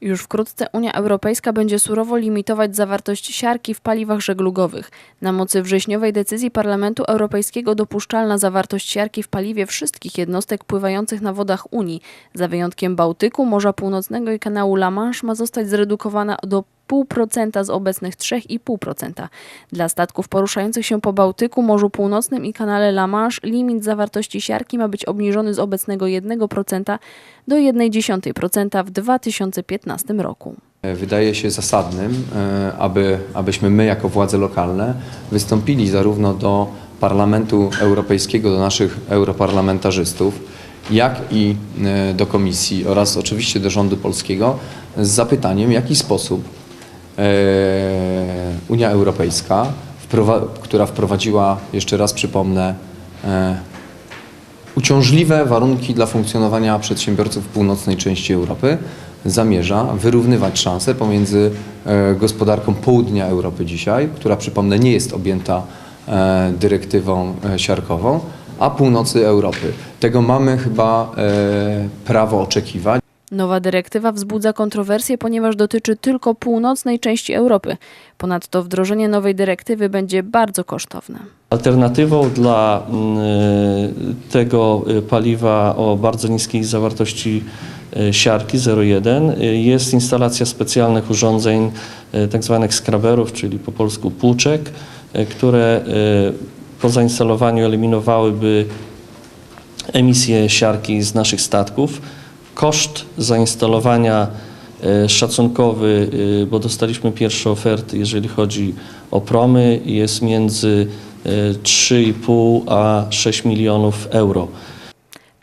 Już wkrótce Unia Europejska będzie surowo limitować zawartość siarki w paliwach żeglugowych. Na mocy wrześniowej decyzji Parlamentu Europejskiego dopuszczalna zawartość siarki w paliwie wszystkich jednostek pływających na wodach Unii, za wyjątkiem Bałtyku, Morza Północnego i kanału La Manche, ma zostać zredukowana do 0,5% z obecnych 3,5%. Dla statków poruszających się po Bałtyku, Morzu Północnym i kanale La Manche limit zawartości siarki ma być obniżony z obecnego 1% do 0,1% w 2015 roku. Wydaje się zasadnym, e, aby, abyśmy my jako władze lokalne wystąpili zarówno do Parlamentu Europejskiego, do naszych europarlamentarzystów, jak i e, do Komisji oraz oczywiście do rządu polskiego z zapytaniem, w jaki sposób Unia Europejska, która wprowadziła, jeszcze raz przypomnę, e, uciążliwe warunki dla funkcjonowania przedsiębiorców w północnej części Europy, zamierza wyrównywać szanse pomiędzy e, gospodarką południa Europy dzisiaj, która przypomnę nie jest objęta e, dyrektywą e, siarkową, a północy Europy. Tego mamy chyba e, prawo oczekiwać. Nowa dyrektywa wzbudza kontrowersje, ponieważ dotyczy tylko północnej części Europy. Ponadto wdrożenie nowej dyrektywy będzie bardzo kosztowne. Alternatywą dla mm, tego y, paliwa o bardzo niskiej zawartości y, siarki 0,1 y, jest instalacja specjalnych urządzeń, y, tak skraberów, czyli po polsku płuczek, y, które y, po zainstalowaniu eliminowałyby emisję siarki z naszych statków. Koszt zainstalowania e, szacunkowy, e, bo dostaliśmy pierwsze oferty, jeżeli chodzi o promy, jest między e, 3,5 a 6 milionów euro.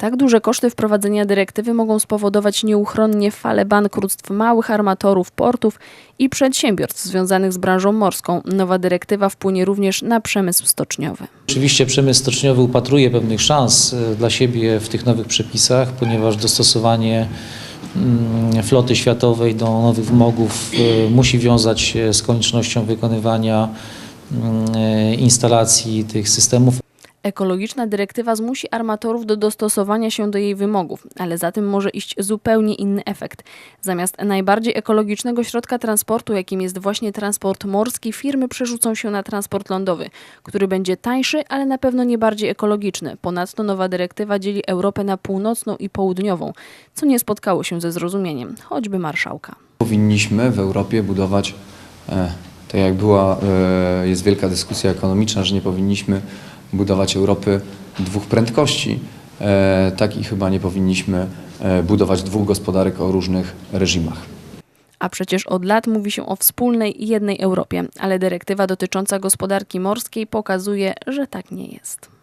Tak duże koszty wprowadzenia dyrektywy mogą spowodować nieuchronnie falę bankructw małych armatorów, portów i przedsiębiorstw związanych z branżą morską. Nowa dyrektywa wpłynie również na przemysł stoczniowy. Oczywiście przemysł stoczniowy upatruje pewnych szans e, dla siebie w tych nowych przepisach, ponieważ dostosowanie mm, floty światowej do nowych wymogów e, musi wiązać się z koniecznością wykonywania mm, e, instalacji tych systemów Ekologiczna dyrektywa zmusi armatorów do dostosowania się do jej wymogów, ale za tym może iść zupełnie inny efekt. Zamiast najbardziej ekologicznego środka transportu, jakim jest właśnie transport morski, firmy przerzucą się na transport lądowy, który będzie tańszy, ale na pewno nie bardziej ekologiczny. Ponadto nowa dyrektywa dzieli Europę na północną i południową, co nie spotkało się ze zrozumieniem, choćby marszałka. Powinniśmy w Europie budować, e, tak jak była, e, jest wielka dyskusja ekonomiczna, że nie powinniśmy budować Europy dwóch prędkości, e, tak i chyba nie powinniśmy e, budować dwóch gospodarek o różnych reżimach. A przecież od lat mówi się o wspólnej jednej Europie, ale dyrektywa dotycząca gospodarki morskiej pokazuje, że tak nie jest.